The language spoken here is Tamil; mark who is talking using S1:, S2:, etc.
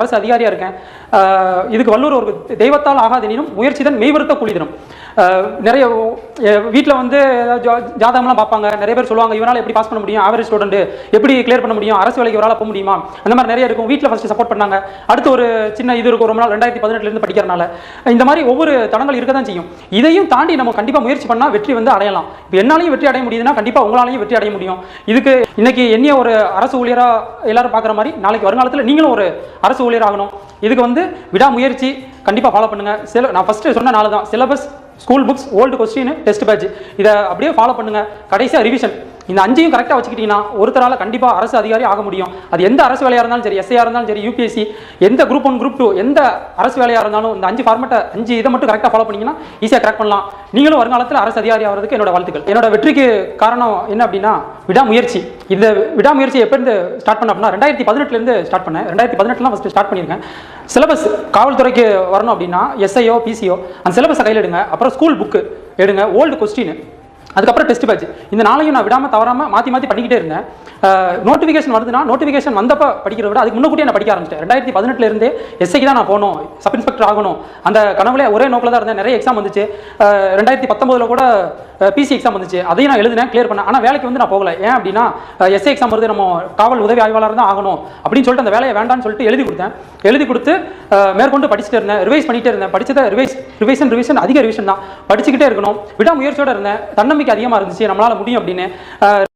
S1: அரசு அதிகாரியாக இருக்கேன். இதுக்கு வல்லூர் ஒரு தெய்வத்தால் ஆகாதெனினும் முயற்சி தான் மெய்வருத்த கூலி தினம் நிறைய வீட்டில் வந்து ஜா- ஜாதகம்லாம் பார்ப்பாங்க. நிறைய பேர் சொல்லுவாங்க இவரால் எப்படி பாஸ் பண்ண முடியும்? ஆவரேஜ் ஸ்டூடெண்ட் எப்படி கிளியர் பண்ண முடியும்? அரசு வேலைக்கு இவரால் போக முடியுமா? அந்த மாதிரி நிறைய இருக்கும். வீட்டில் ஃபஸ்ட்டு சப்போர்ட் பண்ணாங்க. அடுத்து ஒரு சின்ன இது இருக்கும். ரொம்ப நாள் ரெண்டாயிரத்தி பதினெட்டுலேருந்து படிக்கிறனால இந்த மாதிரி ஒவ்வொரு தடங்கள் இருக்க தான் செய்யும். இதையும் தாண்டி நம்ம கண்டிப்பாக முயற்சி பண்ணால் வெற்றி வந்து அடையலாம். இப்போ என்னாலையும் வெற்றி அடைய முடியுதுன்னா கண்டிப்பாக உங்களாலையும் வெற்றி அடைய முடியும். இதுக்கு இன்னைக்கு என்னைய ஒரு அரசு ஊழியராக எல்லாரும் பார்க்குற மாதிரி நாளைக்கு வருங்காலத்தில் நீங்களும் ஒரு அரசு ஊழியர் ஆகணும். இதுக்கு வந்து விடாமுயற்சி கண்டிப்பாக ஃபாலோ பண்ணுங்கள் சில நான் ஃபஸ்ட்டு சொன்ன நாள் தான் syllabus school books old question test batch இதை அப்படியே ஃபாலோ பண்ணுங்க. கடைசியாக ரிவிஷன் இந்த அஞ்சையும் கரெக்டாக வச்சுக்கிட்டீங்கன்னா ஒருத்தரால் கண்டிப்பாக அரசு அதிகாரி ஆக முடியும். அது எந்த அரசு வேலையாக இருந்தாலும் சரி எஸ்ஐயாக இருந்தாலும் சரி யூபிஎஸ்சி எந்த குரூப் ஒன் குரூப் டூ எந்த அரசு வேலையாக இருந்தாலும் இந்த அஞ்சு ஃபார்மேட்டை அஞ்சு இதை மட்டும் கரெக்டாக ஃபாலோ பண்ணிங்கன்னா ஈஸியாக கரெக்ட் பண்ணலாம். நீங்களும் வருங்காலத்தில் அரசு அதிகாரி ஆகிறதுக்கு என்னோட வாழ்த்துக்கள். என்னோட வெற்றிக்கு காரணம் என்ன அப்படின்னா விடாமுயற்சி. இந்த விடாமுயற்சி எப்போருந்து ஸ்டார்ட் பண்ண அப்படின்னா ரெண்டாயிரத்தி பதினெட்டுலேருந்து ஸ்டார்ட் பண்ணேன். ரெண்டாயிரத்தி பதினெட்டுலாம் ஃபஸ்ட்டு ஸ்டார்ட் பண்ணியிருக்கேன். சிலபஸ் காவல்துறைக்கு வரணும் அப்படின்னா எஸ்ஐஓ பிசிஓ அந்த சிலபஸை கையில் எடுங்க. அப்புறம் ஸ்கூல் புக்கு எடுங்க. ஓல்டு கொஸ்டின் அதுக்கப்புறம் டெஸ்ட் பேட்ச் இந்த நாளையும் நான் விடாமல் தவறாமல் மாற்றி மாற்றி பண்ணிக்கிட்டே இருந்தேன். நோட்டிஃபிகேஷன் வருதுன்னா நோட்டிஃபிகேஷன் வந்தப்போ படிக்கிறத விட அதுக்கு முன்னக்கூட்டியே நான் படிக்க ஆரம்பிச்சிட்டேன். ரெண்டாயிரத்தி பதினெட்டுலேருந்து எஸ்ஐக்கு தான் நான் போகணும் சப் இன்ஸ்பெக்டர் ஆகணும். அந்த கனவுல ஒரே நோக்கில் தான் இருந்தேன். நிறைய எக்ஸாம் வந்துச்சு. ரெண்டாயிரத்தி பத்தொம்போதில் கூட பிசி எக்ஸாம் வந்துச்சு. அதையும் நான் எழுதினேன் கிளியர் பண்ணேன். ஆனால் வேலைக்கு வந்து நான் போகல. ஏன் அப்படின்னா எஸ்ஐ எக்ஸாம் வருது நம்ம காவல் உதவி ஆய்வாளர் தான் ஆகணும் அப்படின்னு சொல்லிட்டு அந்த வேலையை வேண்டாம்னு சொல்லிட்டு எழுதி கொடுத்தேன். எழுதி கொடுத்து மேற்கொண்டு படிச்சுட்டு இருந்தேன். ரிவைஸ் பண்ணிட்டே இருந்தேன். படிச்சதை ரிவைஸ் ரிவைசன் ரிவிஷன் அதிக ரிவிஷன் தான். படிச்சுக்கிட்டே இருக்கணும். விடாமுயற்சியோடு இருந்தேன். தன்னம்பிக்கை அதிகமாக இருந்துச்சு நம்மளால முடியும் அப்படின்னு